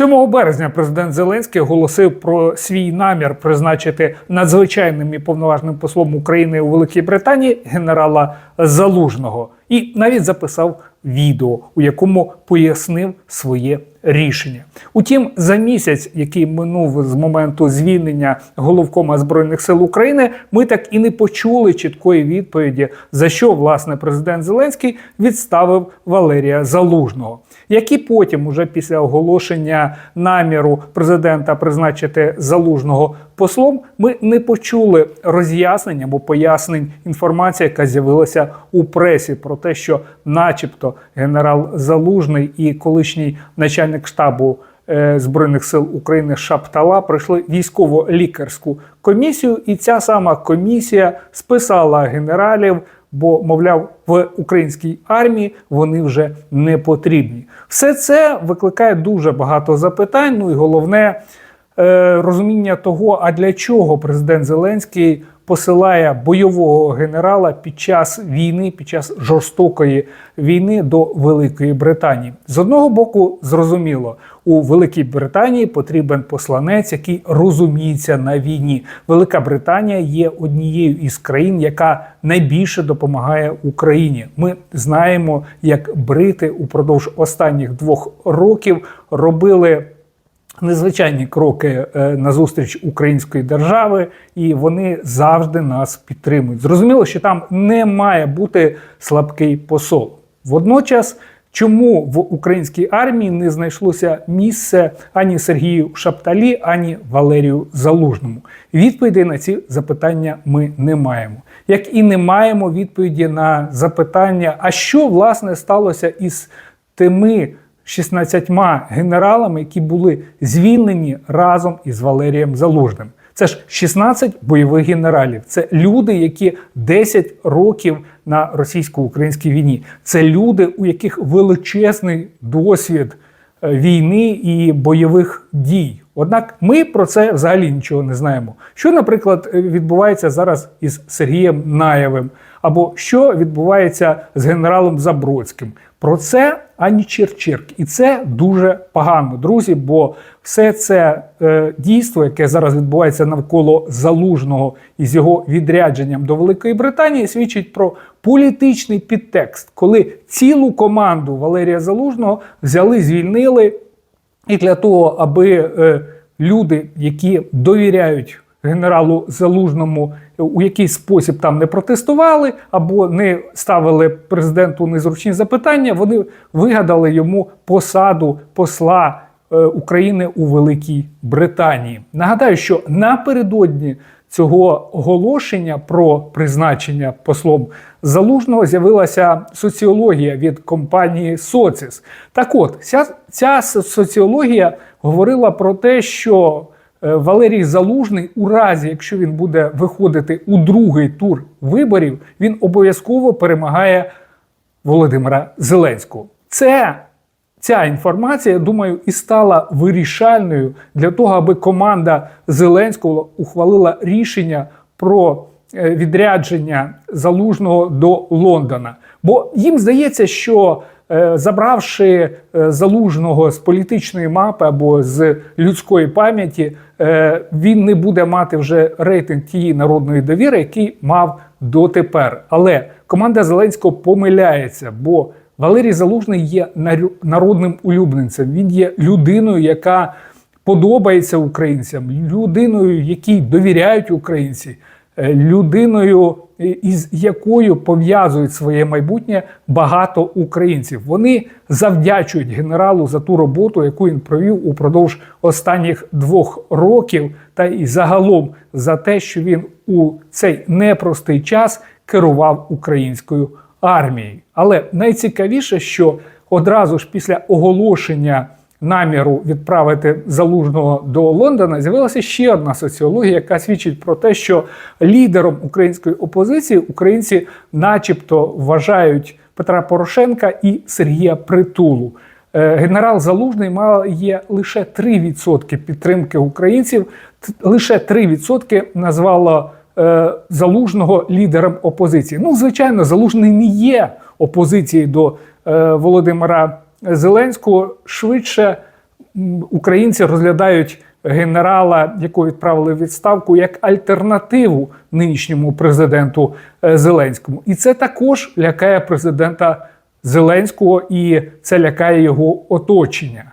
7 березня президент Зеленський оголосив про свій намір призначити надзвичайним і повноважним послом України у Великій Британії генерала Залужного. І навіть записав відео, у якому пояснив своє рішення. Утім, за місяць, який минув з моменту звільнення головкома збройних сил України, ми так і не почули чіткої відповіді, за що власне президент Зеленський відставив Валерія Залужного, які потім, уже після оголошення наміру президента призначити залужного послом, ми не почули роз'яснень або пояснень інформації, яка з'явилася у пресі про те, що, начебто, генерал Залужний і колишній начальник штабу е, Збройних сил України Шаптала пройшли військово-лікарську комісію, і ця сама комісія списала генералів. Бо, мовляв, в українській армії вони вже не потрібні. Все це викликає дуже багато запитань. Ну і головне е, розуміння того, а для чого президент Зеленський посилає бойового генерала під час війни, під час жорстокої війни до Великої Британії. З одного боку, зрозуміло, у Великій Британії потрібен посланець, який розуміється на війні. Велика Британія є однією із країн, яка найбільше допомагає Україні. Ми знаємо, як брити упродовж останніх двох років робили незвичайні кроки е, назустріч української держави, і вони завжди нас підтримують. Зрозуміло, що там не має бути слабкий посол. Водночас, чому в українській армії не знайшлося місце ані Сергію Шапталі, ані Валерію Залужному? Відповідей на ці запитання ми не маємо. Як і не маємо відповіді на запитання, а що власне сталося із тими 16 генералами, які були звільнені разом із Валерієм Залужним. Це ж 16 бойових генералів. Це люди, які 10 років на російсько-українській війні. Це люди, у яких величезний досвід е, війни і бойових дій. Однак ми про це взагалі нічого не знаємо. Що, наприклад, відбувається зараз із Сергієм Наєвим, або що відбувається з генералом Забродським. Про це ані черчирк. І це дуже погано, друзі. Бо все це е, дійство, яке зараз відбувається навколо залужного із його відрядженням до Великої Британії, свідчить про політичний підтекст, коли цілу команду Валерія Залужного взяли, звільнили. І для того, аби е, люди, які довіряють генералу Залужному, у якийсь спосіб там не протестували або не ставили президенту незручні запитання, вони вигадали йому посаду посла е, України у Великій Британії. Нагадаю, що напередодні цього оголошення про призначення послом залужного з'явилася соціологія від компанії Соціс. Так от, ця, ця соціологія говорила про те, що Валерій Залужний, у разі, якщо він буде виходити у другий тур виборів, він обов'язково перемагає Володимира Зеленського. Це Ця інформація, я думаю, і стала вирішальною для того, аби команда Зеленського ухвалила рішення про е, відрядження залужного до Лондона. Бо їм здається, що е, забравши е, залужного з політичної мапи або з людської пам'яті, він не буде мати вже рейтинг тієї народної довіри, який мав дотепер. Але команда Зеленського помиляється, бо Валерій Залужний є народним улюбленцем. Він є людиною, яка подобається українцям, людиною, якій довіряють українці, е, людиною, е, із якою пов'язують своє майбутнє багато українців. Вони завдячують генералу за ту роботу, яку він провів упродовж останніх двох років, та і загалом за те, що він у цей непростий час керував українською армії. Але найцікавіше, що одразу ж після оголошення наміру відправити залужного до Лондона з'явилася ще одна соціологія, яка свідчить про те, що лідером української опозиції українці, начебто, вважають Петра Порошенка і Сергія Притулу. Е, генерал Залужний має лише 3% підтримки українців, лише 3% назвало Е, залужного лідером опозиції. Ну, звичайно, залужний не є опозицією до е, Володимира Зеленського. Швидше українці розглядають генерала, якого відправили в відставку, як альтернативу нинішньому президенту е, Зеленському. І це також лякає президента Зеленського, і це лякає його оточення.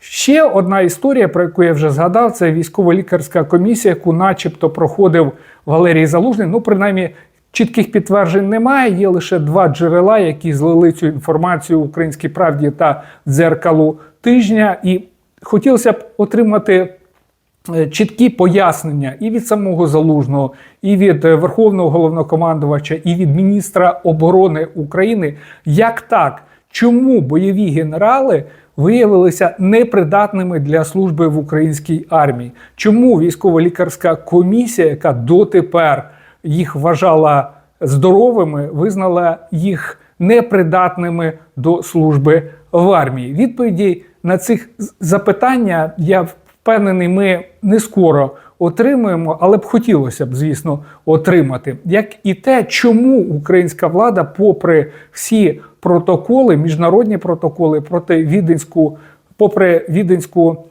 Ще одна історія, про яку я вже згадав, це військово-лікарська комісія, яку начебто проходив Валерій Залужний. Ну, принаймні, чітких підтверджень немає. Є лише два джерела, які злили цю інформацію Українській правді та дзеркалу тижня. І хотілося б отримати е, чіткі пояснення і від самого залужного, і від е, верховного головнокомандувача, і від міністра оборони України. Як так? Чому бойові генерали виявилися непридатними для служби в українській армії? Чому військово-лікарська комісія, яка дотепер їх вважала здоровими, визнала їх непридатними до служби в армії? Відповіді на цих запитання я впевнений, ми не скоро отримуємо, але б хотілося б, звісно, отримати. Як і те, чому українська влада, попри всі протоколи, міжнародні протоколи проти віденську, попри віденську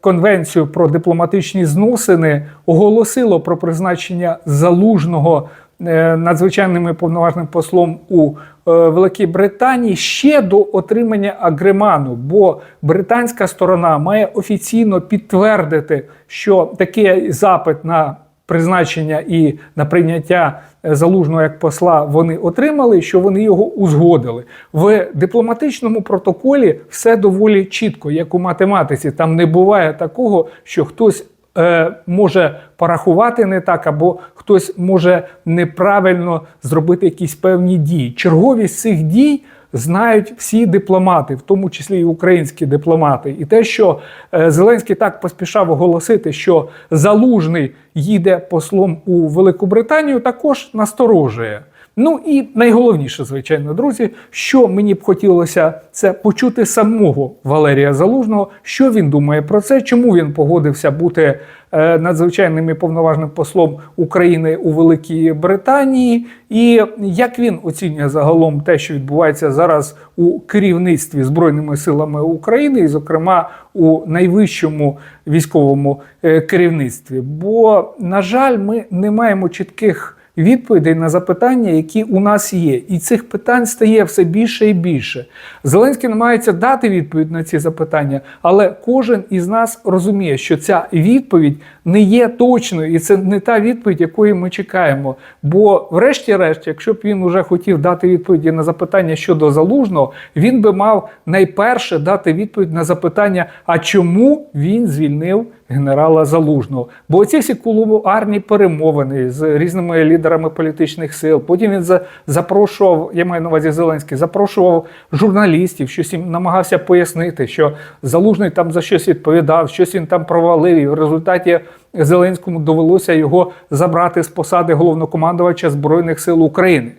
конвенцію про дипломатичні зносини, оголосило про призначення залужного е, надзвичайним і повноважним послом у е, Великій Британії ще до отримання агреману, бо британська сторона має офіційно підтвердити, що такий запит на призначення і на прийняття е, залужного як посла вони отримали, що вони його узгодили. В дипломатичному протоколі все доволі чітко, як у математиці. Там не буває такого, що хтось е, може порахувати не так, або хтось може неправильно зробити якісь певні дії. Черговість цих дій. Знають всі дипломати, в тому числі і українські дипломати, і те, що е, Зеленський так поспішав оголосити, що залужний їде послом у Велику Британію, також насторожує. Ну і найголовніше, звичайно, друзі, що мені б хотілося це почути самого Валерія Залужного, що він думає про це, чому він погодився бути е, надзвичайним і повноважним послом України у Великій Британії, і як він оцінює загалом те, що відбувається зараз у керівництві Збройними силами України, і, зокрема, у найвищому військовому е, керівництві. Бо, на жаль, ми не маємо чітких відповідей на запитання, які у нас є. І цих питань стає все більше і більше. Зеленський намагається дати відповідь на ці запитання, але кожен із нас розуміє, що ця відповідь не є точною, і це не та відповідь, якої ми чекаємо. Бо, врешті-решт, якщо б він уже хотів дати відповіді на запитання щодо залужного, він би мав найперше дати відповідь на запитання, а чому він звільнив генерала Залужного. Бо ці всі кулуарні перемовини з різними лідерами політичних сил. Потім він запрошував, я маю на увазі Зеленський, запрошував журналістів, щось їм намагався пояснити, що Залужний там за щось відповідав, щось він там провалив. І в результаті Зеленському довелося його забрати з посади головнокомандувача Збройних сил України.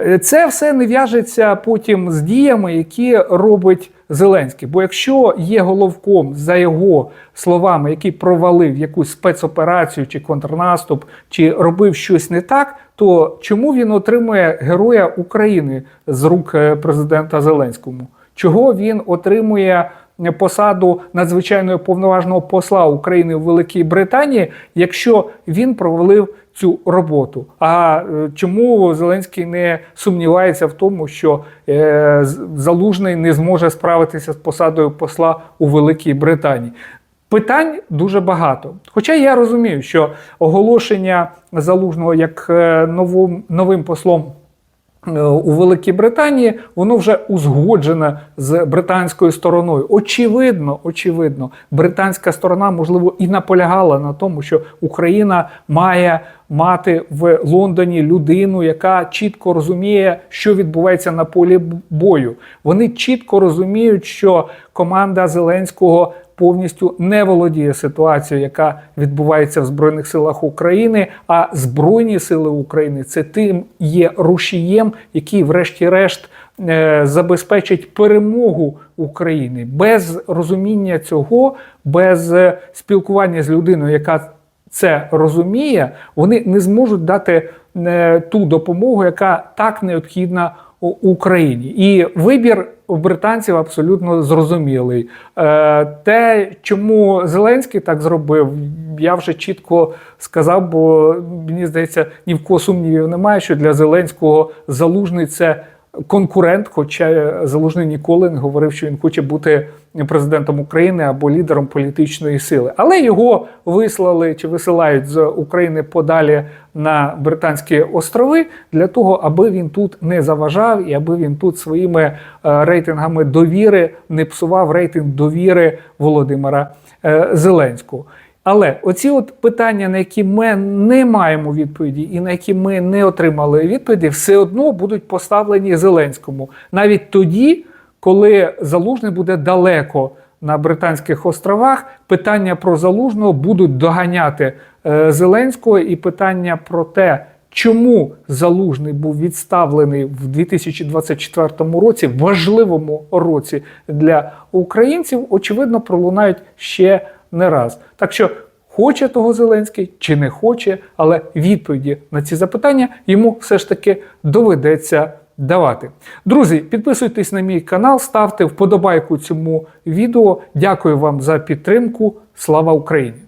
Е, Це все не в'яжеться потім з діями, які робить Зеленський. Бо якщо є головком, за його словами, який провалив якусь спецоперацію чи контрнаступ, чи робив щось не так, то чому він отримує героя України з рук е, президента Зеленського? Чого він отримує посаду надзвичайного повноважного посла України у Великій Британії, якщо він провалив цю роботу? А е, чому Зеленський не сумнівається в тому, що е, залужний не зможе справитися з посадою посла у Великій Британії? Питань дуже багато. Хоча я розумію, що оголошення залужного як е, новим, послом у Великій Британії, воно вже узгоджене з британською стороною. Очевидно, очевидно, британська сторона, можливо, і наполягала на тому, що Україна має мати в Лондоні людину, яка чітко розуміє, що відбувається на полі бою. Вони чітко розуміють, що команда Зеленського повністю не володіє ситуацією, яка відбувається в Збройних силах України. А Збройні сили України це тим є рушієм, який, врешті-решт, е, забезпечить перемогу України без розуміння цього, без е, спілкування з людиною, яка це розуміє, вони не зможуть дати е, ту допомогу, яка так необхідна Україні. І вибір британців абсолютно зрозумілий. Е, Те, чому Зеленський так зробив, я вже чітко сказав, бо мені здається, ні в кого сумнівів немає, що для Зеленського залужний це конкурент, хоча Залужний ніколи не говорив, що він хоче бути президентом України або лідером політичної сили. Але його вислали чи висилають з України подалі на Британські острови для того, аби він тут не заважав і аби він тут своїми е, рейтингами довіри не псував рейтинг довіри Володимира е, Зеленського. Але оці от питання, на які ми не маємо відповіді, і на які ми не отримали відповіді, все одно будуть поставлені Зеленському навіть тоді, коли залужний буде далеко на Британських островах. Питання про залужного будуть доганяти е, Зеленського, і питання про те, чому залужний був відставлений в 2024 році, важливому році для українців, очевидно, пролунають ще не раз. Так що хоче того Зеленський чи не хоче, але відповіді на ці запитання йому все ж таки доведеться давати. Друзі, підписуйтесь на мій канал, ставте вподобайку цьому відео. Дякую вам за підтримку. Слава Україні!